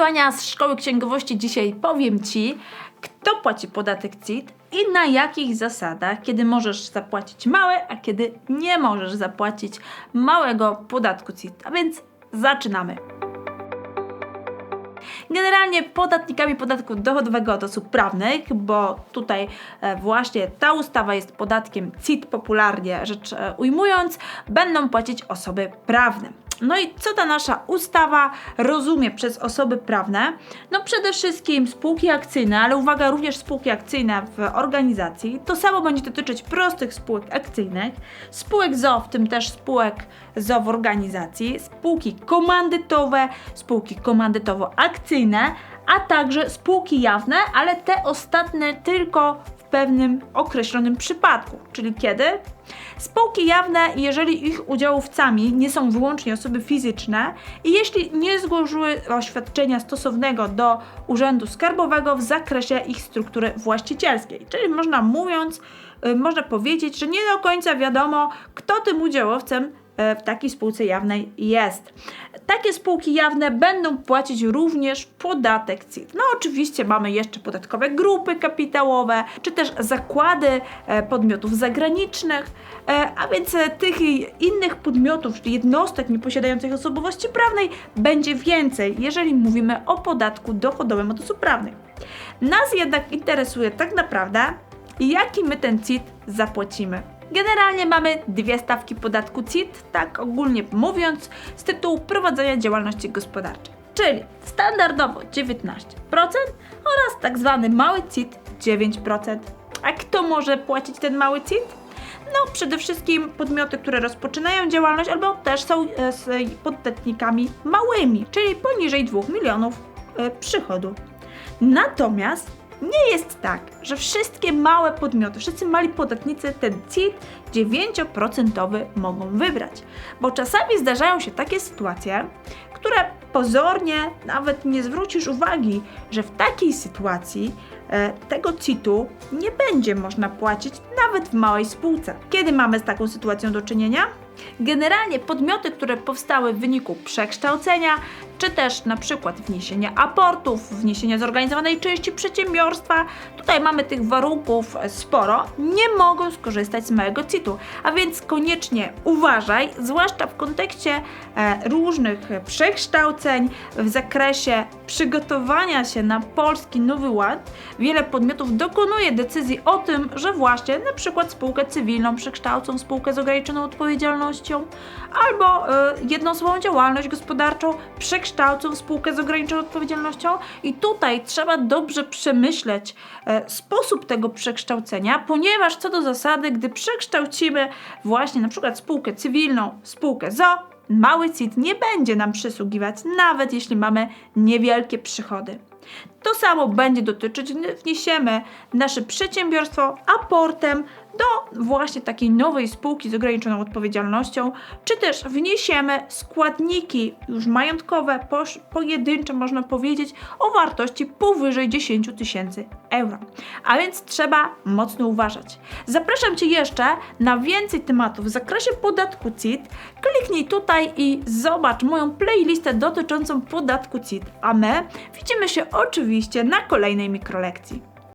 Joania z Szkoły Księgowości. Dzisiaj powiem Ci, kto płaci podatek CIT i na jakich zasadach, kiedy możesz zapłacić małe, a kiedy nie możesz zapłacić małego podatku CIT. A więc zaczynamy. Generalnie podatnikami podatku dochodowego od osób prawnych, bo tutaj e, właśnie ta ustawa jest podatkiem CIT, popularnie rzecz e, ujmując, będą płacić osoby prawne. No i co ta nasza ustawa rozumie przez osoby prawne? No przede wszystkim spółki akcyjne, ale uwaga, również spółki akcyjne w organizacji. To samo będzie dotyczyć prostych spółek akcyjnych, spółek ZO, w tym też spółek ZO w organizacji, spółki komandytowe, spółki komandytowo-akcyjne, a także spółki jawne, ale te ostatnie tylko pewnym określonym przypadku. Czyli kiedy? Spółki jawne, jeżeli ich udziałowcami nie są wyłącznie osoby fizyczne i jeśli nie złożyły oświadczenia stosownego do Urzędu Skarbowego w zakresie ich struktury właścicielskiej. Czyli można mówiąc, y, można powiedzieć, że nie do końca wiadomo, kto tym udziałowcem w takiej spółce jawnej jest. Takie spółki jawne będą płacić również podatek CIT. No oczywiście mamy jeszcze podatkowe grupy kapitałowe, czy też zakłady e, podmiotów zagranicznych, e, a więc e, tych innych podmiotów, czy jednostek nieposiadających osobowości prawnej będzie więcej, jeżeli mówimy o podatku dochodowym od osób prawnych. Nas jednak interesuje tak naprawdę, jaki my ten CIT zapłacimy. Generalnie mamy dwie stawki podatku CIT, tak ogólnie mówiąc, z tytułu prowadzenia działalności gospodarczej. Czyli standardowo 19% oraz tak zwany mały CIT 9%. A kto może płacić ten mały CIT? No, przede wszystkim podmioty, które rozpoczynają działalność albo też są e, z podatnikami małymi, czyli poniżej 2 milionów e, przychodu. Natomiast nie jest tak, że wszystkie małe podmioty, wszyscy mali podatnicy ten CIT 9% mogą wybrać, bo czasami zdarzają się takie sytuacje, które pozornie nawet nie zwrócisz uwagi, że w takiej sytuacji e, tego CIT-u nie będzie można płacić nawet w małej spółce. Kiedy mamy z taką sytuacją do czynienia? Generalnie podmioty, które powstały w wyniku przekształcenia, czy też na przykład wniesienia aportów, wniesienia zorganizowanej części przedsiębiorstwa, tutaj mamy tych warunków sporo, nie mogą skorzystać z małego CIT-u. A więc koniecznie uważaj, zwłaszcza w kontekście e, różnych przekształceń w zakresie przygotowania się na polski Nowy Ład. Wiele podmiotów dokonuje decyzji o tym, że właśnie na przykład spółkę cywilną przekształcą w spółkę z ograniczoną odpowiedzialnością albo e, jednoosobową działalność gospodarczą przekształcą w spółkę z ograniczoną odpowiedzialnością i tutaj trzeba dobrze przemyśleć e, sposób tego przekształcenia, ponieważ co do zasady, gdy przekształcimy właśnie na przykład spółkę cywilną spółkę ZO, mały CIT nie będzie nam przysługiwać, nawet jeśli mamy niewielkie przychody. To samo będzie dotyczyć, gdy wniesiemy nasze przedsiębiorstwo aportem do właśnie takiej nowej spółki z ograniczoną odpowiedzialnością, czy też wniesiemy składniki już majątkowe, pojedyncze można powiedzieć, o wartości powyżej 10 000 tysięcy euro. A więc trzeba mocno uważać. Zapraszam Cię jeszcze na więcej tematów w zakresie podatku CIT. Kliknij tutaj i zobacz moją playlistę dotyczącą podatku CIT. A my widzimy się oczywiście na kolejnej mikrolekcji.